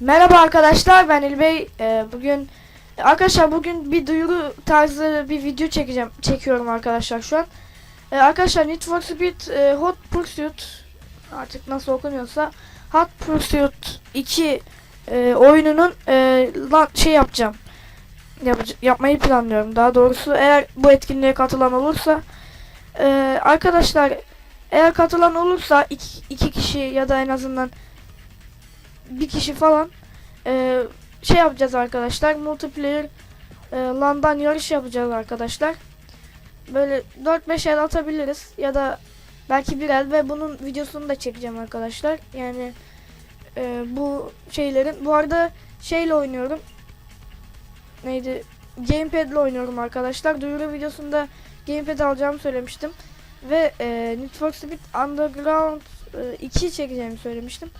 Merhaba arkadaşlar ben İlbey. Ee, bugün arkadaşlar bugün bir duyuru tarzı bir video çekeceğim. Çekiyorum arkadaşlar şu an. Ee, arkadaşlar Need for Speed e, Hot Pursuit artık nasıl okunuyorsa Hot Pursuit 2 e, oyununun e, lan, şey yapacağım. Yapıc- yapmayı planlıyorum daha doğrusu eğer bu etkinliğe katılan olursa e, arkadaşlar eğer katılan olursa iki, iki kişi ya da en azından bir kişi falan e, şey yapacağız arkadaşlar multiplayer e, landan yarış yapacağız arkadaşlar. Böyle 4-5 el atabiliriz ya da belki bir el ve bunun videosunu da çekeceğim arkadaşlar. Yani e, bu şeylerin bu arada şeyle oynuyorum. Neydi? Gamepad ile oynuyorum arkadaşlar. Duyuru videosunda gamepad alacağımı söylemiştim. Ve e, Need for Speed Underground e, 2 çekeceğimi söylemiştim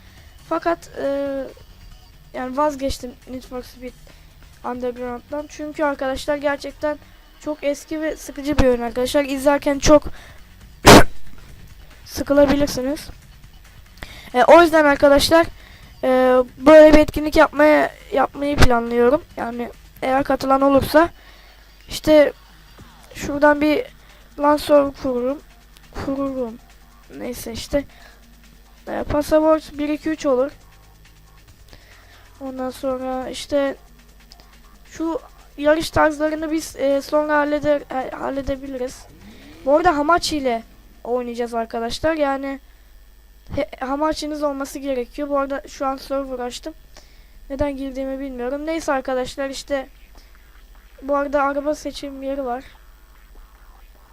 fakat e, yani vazgeçtim Need for Speed Underground'dan. Çünkü arkadaşlar gerçekten çok eski ve sıkıcı bir oyun arkadaşlar. İzlerken çok sıkılabilirsiniz. E, o yüzden arkadaşlar e, böyle bir etkinlik yapmaya yapmayı planlıyorum. Yani eğer katılan olursa işte şuradan bir lansör kururum. Kururum. Neyse işte e, pasaport 1 2 3 olur. Ondan sonra işte şu yarış tarzlarını biz e, sonra halleder e, halledebiliriz. Bu arada Hamachi ile oynayacağız arkadaşlar. Yani he, olması gerekiyor. Bu arada şu an server açtım. Neden girdiğimi bilmiyorum. Neyse arkadaşlar işte bu arada araba seçim yeri var.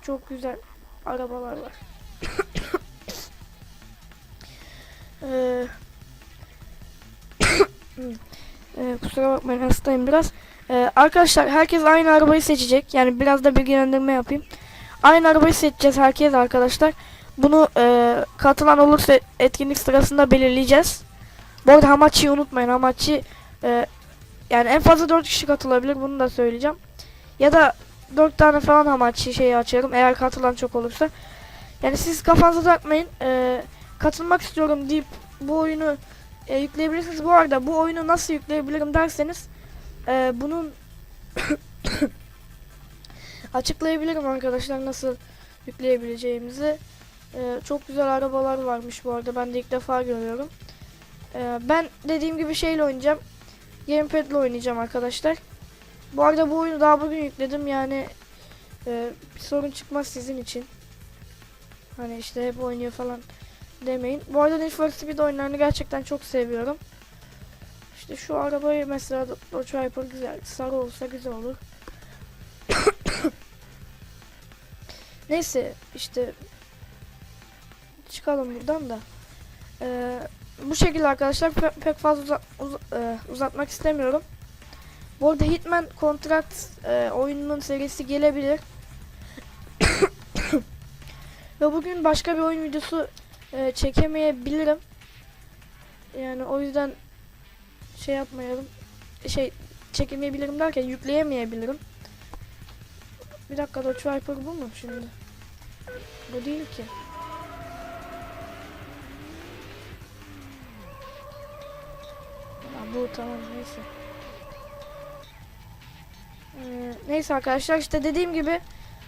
Çok güzel arabalar var. Ee, kusura bakmayın hastayım biraz. Ee, arkadaşlar herkes aynı arabayı seçecek. Yani biraz da bilgilendirme yapayım. Aynı arabayı seçeceğiz herkes arkadaşlar. Bunu e, katılan olursa etkinlik sırasında belirleyeceğiz. Bu arada Hamachi'yi unutmayın. Hamachi e, yani en fazla 4 kişi katılabilir. Bunu da söyleyeceğim. Ya da 4 tane falan Hamachi şeyi açarım. Eğer katılan çok olursa. Yani siz kafanıza takmayın. E, katılmak istiyorum deyip bu oyunu e, yükleyebilirsiniz. Bu arada bu oyunu nasıl yükleyebilirim derseniz e, bunun açıklayabilirim arkadaşlar nasıl yükleyebileceğimizi. E, çok güzel arabalar varmış bu arada. Ben de ilk defa görüyorum. E, ben dediğim gibi şeyle oynayacağım. Gamepad ile oynayacağım arkadaşlar. Bu arada bu oyunu daha bugün yükledim. Yani e, bir sorun çıkmaz sizin için. Hani işte hep oynuyor falan demeyin. Bu arada Need for Speed oyunlarını gerçekten çok seviyorum. İşte şu arabayı mesela Dodge Viper güzel. Sarı olsa güzel olur. Neyse işte çıkalım buradan da. Ee, bu şekilde arkadaşlar pe- pek fazla uza- uz- e, uzatmak istemiyorum. Bu arada Hitman Contract e, oyununun serisi gelebilir. Ve bugün başka bir oyun videosu e, çekemeyebilirim. Yani o yüzden şey yapmayalım. Şey çekemeyebilirim derken yükleyemeyebilirim. Bir dakika Dodge Viper bu mu şimdi? Bu değil ki. Ha, bu tamam neyse. Ee, neyse arkadaşlar işte dediğim gibi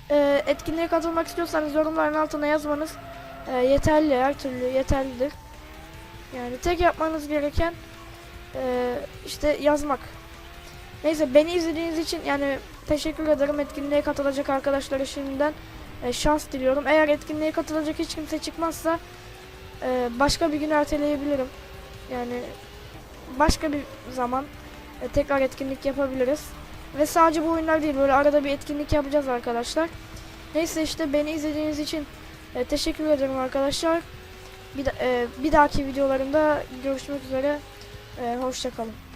e, etkinliğe katılmak istiyorsanız yorumların altına yazmanız e, yeterli her türlü yeterlidir. Yani tek yapmanız gereken e, işte yazmak. Neyse beni izlediğiniz için yani teşekkür ederim. Etkinliğe katılacak arkadaşlara şimdiden e, şans diliyorum. Eğer etkinliğe katılacak hiç kimse çıkmazsa e, başka bir gün erteleyebilirim. Yani başka bir zaman e, tekrar etkinlik yapabiliriz. Ve sadece bu oyunlar değil böyle arada bir etkinlik yapacağız arkadaşlar. Neyse işte beni izlediğiniz için e, teşekkür ederim arkadaşlar. Bir, e, bir dahaki videolarımda görüşmek üzere. E, hoşçakalın.